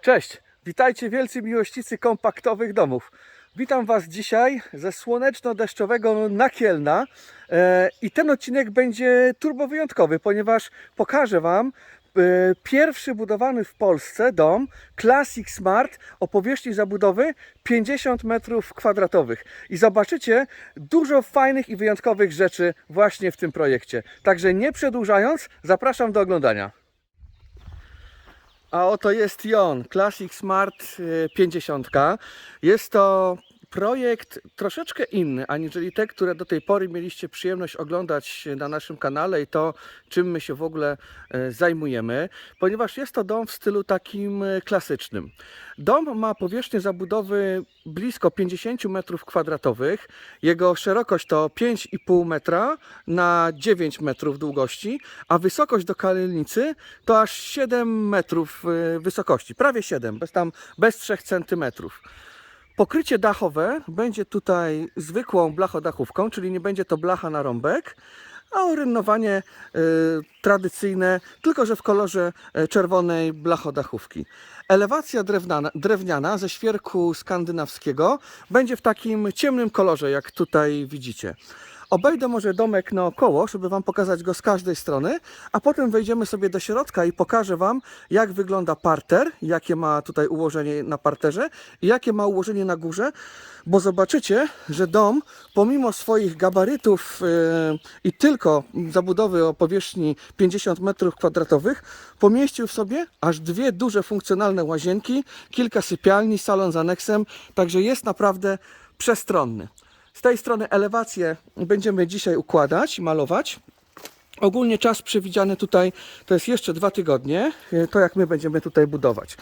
Cześć, witajcie wielcy miłośnicy kompaktowych domów. Witam Was dzisiaj ze słoneczno-deszczowego Nakielna e, i ten odcinek będzie turbo wyjątkowy, ponieważ pokażę Wam pierwszy budowany w Polsce dom Classic Smart o powierzchni zabudowy 50 metrów kwadratowych i zobaczycie dużo fajnych i wyjątkowych rzeczy właśnie w tym projekcie. Także nie przedłużając, zapraszam do oglądania. A oto jest i on, Classic Smart y, 50. Jest to projekt troszeczkę inny, aniżeli te, które do tej pory mieliście przyjemność oglądać na naszym kanale i to, czym my się w ogóle e, zajmujemy, ponieważ jest to dom w stylu takim e, klasycznym. Dom ma powierzchnię zabudowy blisko 50 metrów kwadratowych. Jego szerokość to 5,5 metra na 9 metrów długości, a wysokość do kalnicy to aż 7 metrów e, wysokości, prawie 7, bez tam bez 3 centymetrów. Pokrycie dachowe będzie tutaj zwykłą blachodachówką, czyli nie będzie to blacha na rąbek, a orynnowanie y, tradycyjne, tylko że w kolorze e, czerwonej blachodachówki. Elewacja drewniana, drewniana ze świerku skandynawskiego będzie w takim ciemnym kolorze, jak tutaj widzicie. Obejdę może domek naokoło, żeby Wam pokazać go z każdej strony, a potem wejdziemy sobie do środka i pokażę Wam, jak wygląda parter, jakie ma tutaj ułożenie na parterze i jakie ma ułożenie na górze, bo zobaczycie, że dom, pomimo swoich gabarytów yy, i tylko zabudowy o powierzchni 50 m2, pomieścił w sobie aż dwie duże funkcjonalne łazienki, kilka sypialni, salon z aneksem, także jest naprawdę przestronny. Z tej strony elewację będziemy dzisiaj układać i malować. Ogólnie czas przewidziany tutaj to jest jeszcze dwa tygodnie, to jak my będziemy tutaj budować.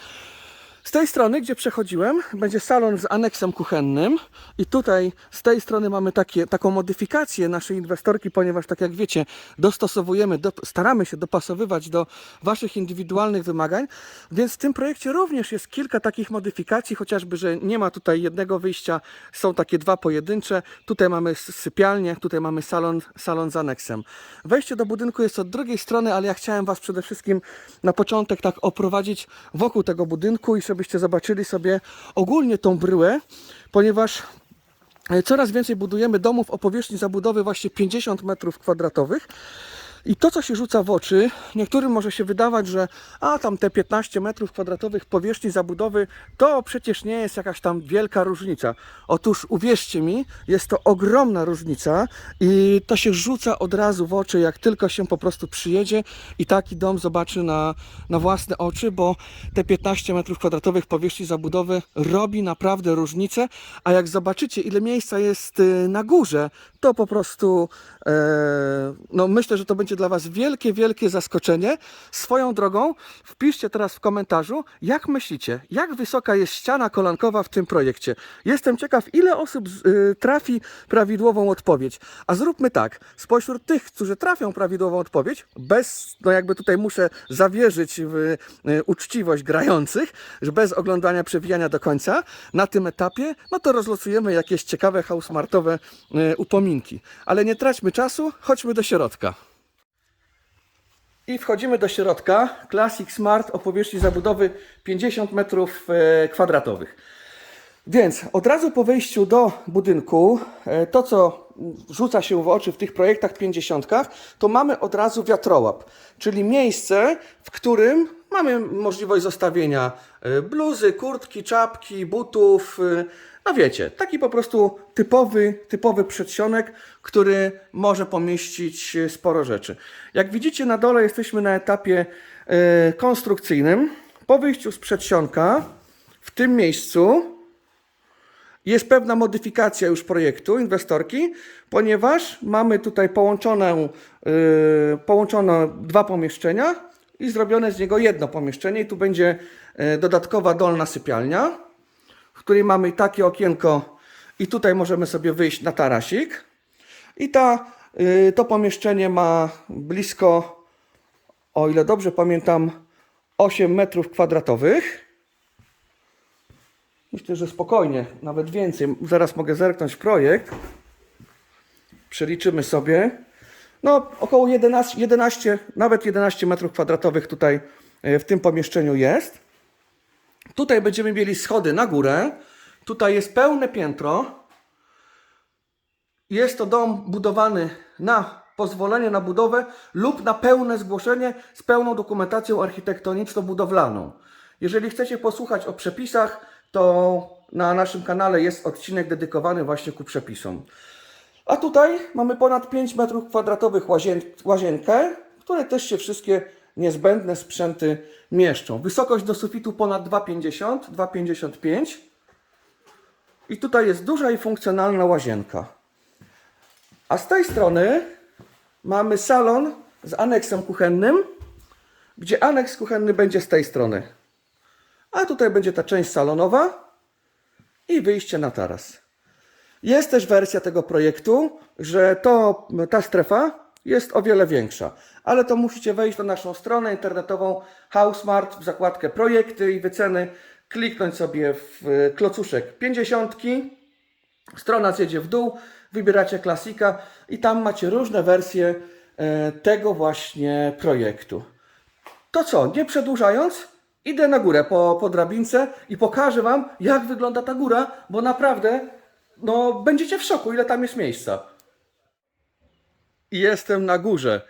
Z tej strony, gdzie przechodziłem, będzie salon z aneksem kuchennym i tutaj z tej strony mamy takie, taką modyfikację naszej inwestorki, ponieważ tak jak wiecie, dostosowujemy, do, staramy się dopasowywać do Waszych indywidualnych wymagań, więc w tym projekcie również jest kilka takich modyfikacji, chociażby, że nie ma tutaj jednego wyjścia, są takie dwa pojedyncze, tutaj mamy sypialnię, tutaj mamy salon, salon z aneksem. Wejście do budynku jest od drugiej strony, ale ja chciałem Was przede wszystkim na początek tak oprowadzić wokół tego budynku i żebyście zobaczyli sobie ogólnie tą bryłę, ponieważ e, coraz więcej budujemy domów o powierzchni zabudowy właśnie 50 metrów kwadratowych. I to, co się rzuca w oczy, niektórym może się wydawać, że a tam te 15 metrów kwadratowych powierzchni zabudowy, to przecież nie jest jakaś tam wielka różnica. Otóż uwierzcie mi, jest to ogromna różnica i to się rzuca od razu w oczy, jak tylko się po prostu przyjedzie i taki dom zobaczy na, na własne oczy, bo te 15 metrów kwadratowych powierzchni zabudowy robi naprawdę różnicę, a jak zobaczycie, ile miejsca jest y, na górze, to po prostu e, no myślę, że to będzie dla Was wielkie, wielkie zaskoczenie. Swoją drogą wpiszcie teraz w komentarzu, jak myślicie, jak wysoka jest ściana kolankowa w tym projekcie. Jestem ciekaw, ile osób y, trafi prawidłową odpowiedź. A zróbmy tak, spośród tych, którzy trafią prawidłową odpowiedź, bez, no jakby tutaj muszę zawierzyć w y, uczciwość grających, że bez oglądania przewijania do końca, na tym etapie, no to rozlosujemy jakieś ciekawe housemartowe y, upominki. Ale nie traćmy czasu, chodźmy do środka. I wchodzimy do środka. Classic Smart o powierzchni zabudowy 50 metrów e, kwadratowych. Więc od razu po wejściu do budynku, e, to co rzuca się w oczy w tych projektach 50, to mamy od razu wiatrołap, czyli miejsce, w którym mamy możliwość zostawienia e, bluzy, kurtki, czapki, butów. e, No wiecie, taki po prostu typowy, typowy przedsionek, który może pomieścić e, sporo rzeczy. Jak widzicie na dole jesteśmy na etapie konstrukcyjnym. Po wyjściu z przedsionka w tym miejscu jest pewna modyfikacja już projektu inwestorki, ponieważ mamy tutaj połączone, połączone dwa pomieszczenia i zrobione z niego jedno pomieszczenie. I tu będzie yy, dodatkowa dolna sypialnia, w której mamy takie okienko i tutaj możemy sobie wyjść na tarasik. I ta, yy, to pomieszczenie ma blisko, o ile dobrze pamiętam, 8 metrów kwadratowych. Myślę, że spokojnie, nawet więcej. Zaraz mogę zerknąć projekt. Przeliczymy sobie. No, około 11, 11, nawet 11 metrów kwadratowych tutaj e, w tym pomieszczeniu jest. Tutaj będziemy mieli schody na górę. Tutaj jest pełne piętro. Jest to dom budowany na pozwolenie na budowę lub na pełne zgłoszenie z pełną dokumentacją architektoniczno-budowlaną. Jeżeli chcecie posłuchać o przepisach, to na naszym kanale jest odcinek dedykowany właśnie ku przepisom. A tutaj mamy ponad 5 metrów kwadratowych łazien łazienkę, w której też się wszystkie niezbędne sprzęty mieszczą. Wysokość do sufitu ponad 2,50, 2,55 i tutaj jest duża i funkcjonalna łazienka. A z tej strony mamy salon z aneksem kuchennym, gdzie aneks kuchenny będzie z tej strony. A tutaj będzie ta część salonowa i wyjście na taras. Jest też wersja tego projektu, że to, ta strefa jest o wiele większa, ale to musicie wejść na naszą stronę internetową HouseMart w zakładkę projekty i wyceny, kliknąć sobie w e, klocuszek 50, strona zjedzie w dół, wybieracie klasika i tam macie różne wersje e, tego właśnie projektu. To co, nie przedłużając, idę na górę po, po drabince i pokażę Wam, jak wygląda ta góra, bo naprawdę, no, będziecie w szoku, ile tam jest miejsca. Jestem na górze.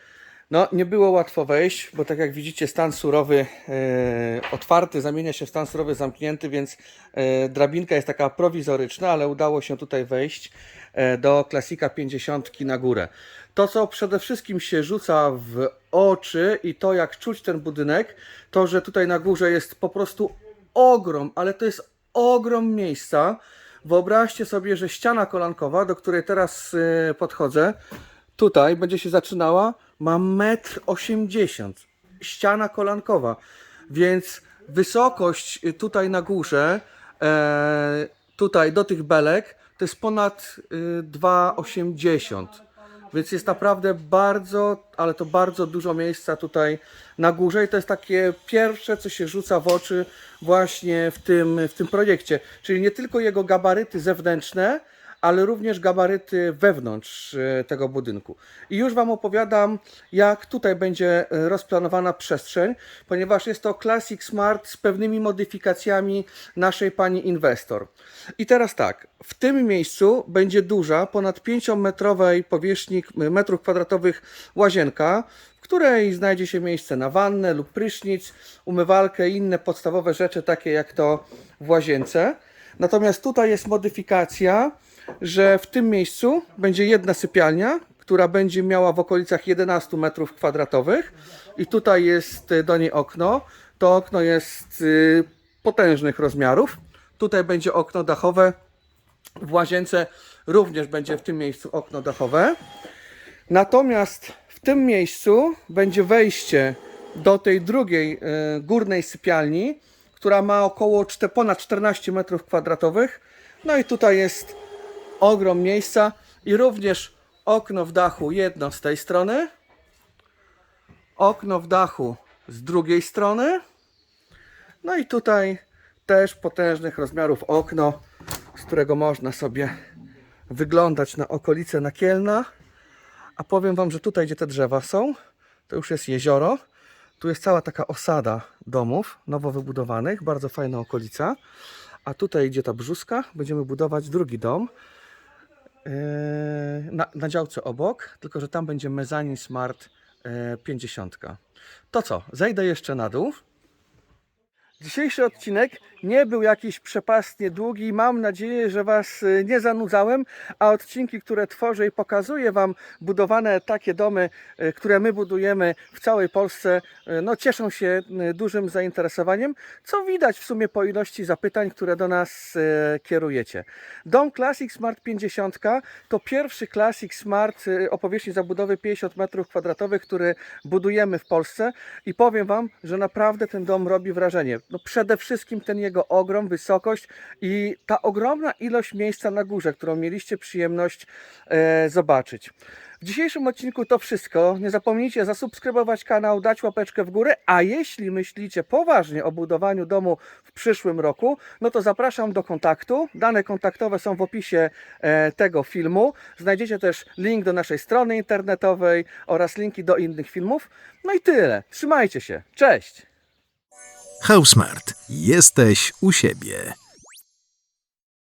No, nie było łatwo wejść, bo tak jak widzicie, stan surowy e, otwarty zamienia się w stan surowy zamknięty, więc e, drabinka jest taka prowizoryczna, ale udało się tutaj wejść e, do klasika 50 na górę. To, co przede wszystkim się rzuca w oczy i to, jak czuć ten budynek, to, że tutaj na górze jest po prostu ogrom, ale to jest ogrom miejsca. Wyobraźcie sobie, że ściana kolankowa, do której teraz e, podchodzę, tutaj będzie się zaczynała, ma 1,80 m. Ściana kolankowa. Więc wysokość y, tutaj na górze, e, tutaj do tych belek, to jest ponad y, 2,80 m. Więc jest naprawdę bardzo, ale to bardzo dużo miejsca tutaj na górze i to jest takie pierwsze, co się rzuca w oczy właśnie w tym, w tym projekcie. Czyli nie tylko jego gabaryty zewnętrzne, ale również gabaryty wewnątrz e, tego budynku. I już Wam opowiadam, jak tutaj będzie e, rozplanowana przestrzeń, ponieważ jest to Classic Smart z pewnymi modyfikacjami naszej pani inwestor. I teraz tak, w tym miejscu będzie duża, ponad 5-metrowej powierzchni metrów kwadratowych łazienka, w której znajdzie się miejsce na wannę lub prysznic, umywalkę i inne podstawowe rzeczy, takie jak to w łazience. Natomiast tutaj jest modyfikacja, że w tym miejscu będzie jedna sypialnia, która będzie miała w okolicach 11 metrów kwadratowych i tutaj jest y, do niej okno. To okno jest y, potężnych rozmiarów. Tutaj będzie okno dachowe. W łazience również będzie w tym miejscu okno dachowe. Natomiast w tym miejscu będzie wejście do tej drugiej e, górnej sypialni, która ma około ponad 14 metrów kwadratowych. No i tutaj jest ogrom miejsca i również okno w dachu jedno z tej strony, okno w dachu z drugiej strony. No i tutaj też potężnych rozmiarów okno, z którego można sobie wyglądać na okolice Nakielna. A powiem Wam, że tutaj, gdzie te drzewa są, to już jest jezioro. Tu jest cała taka osada domów nowo wybudowanych, bardzo fajna okolica. A tutaj, gdzie ta brzuska, będziemy budować drugi dom na, na działce obok, tylko że tam będzie mezanin Smart yy, 50. To co, zejdę jeszcze na dół. Dzisiejszy odcinek nie był jakiś przepastnie długi. Mam nadzieję, że Was y, nie zanudzałem, a odcinki, które tworzę i pokazuję Wam budowane takie domy, y, które my budujemy w całej Polsce, y, no cieszą się dużym zainteresowaniem, co widać w sumie po ilości zapytań, które do nas kierujecie. Dom Classic Smart 50 to pierwszy Classic Smart o powierzchni zabudowy 50 m2, który budujemy w Polsce i powiem Wam, że naprawdę ten dom robi wrażenie. No przede wszystkim ten jego ogrom, wysokość i ta ogromna ilość miejsca na górze, którą mieliście przyjemność e, zobaczyć. W dzisiejszym odcinku to wszystko. Nie zapomnijcie zasubskrybować kanał, dać łapeczkę w górę, a jeśli myślicie poważnie o budowaniu domu w przyszłym roku, no to zapraszam do kontaktu. Dane kontaktowe są w opisie e, tego filmu. Znajdziecie też link do naszej strony internetowej oraz linki do innych filmów. No i tyle. Trzymajcie się. Cześć! Housemart. Jesteś u siebie.